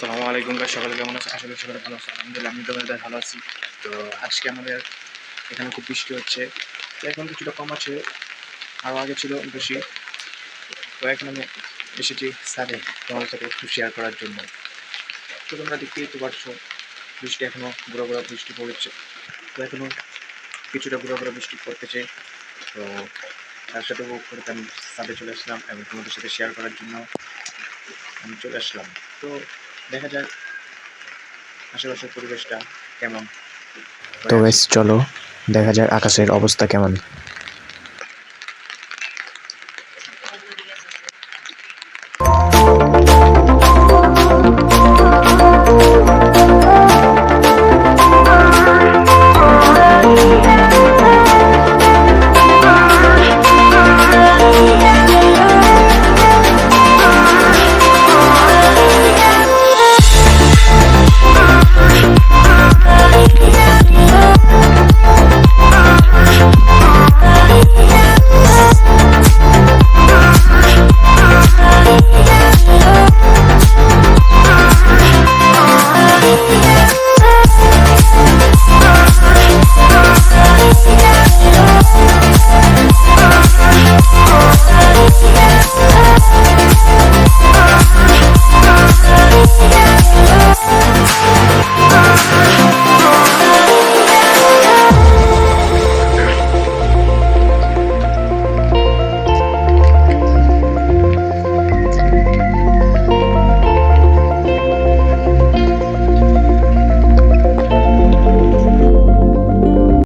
আসসালামু আলাইকুম ভাই, সকালে কেমন আছে করি সকালে ভালো আছে আলহামদুলিল্লাহ আমি তোমাদের ভালো আছি। তো আজকে আমাদের এখানে খুব বৃষ্টি হচ্ছে। এখন কিছুটা কম আছে আরও আগে ছিল বেশি। তো এখন আমি এসেছি সারে তোমাদের সাথে একটু শেয়ার করার জন্য। তো তোমরা দেখতেই তো পারছ বৃষ্টি এখনও গুঁড়ো গুঁড়ো বৃষ্টি পড়ছে। তো এখনও কিছুটা গুঁড়ো গুঁড়ো বৃষ্টি পড়তেছে। তো তার সাথে উপভোগ করতে আমি সাথে চলে আসলাম এবং তোমাদের সাথে শেয়ার করার জন্য আমি চলে আসলাম। তো দেখা যাক আশেপাশের পরিবেশটা কেমন। তো বেশ চলো দেখা যাক আকাশের অবস্থা কেমন।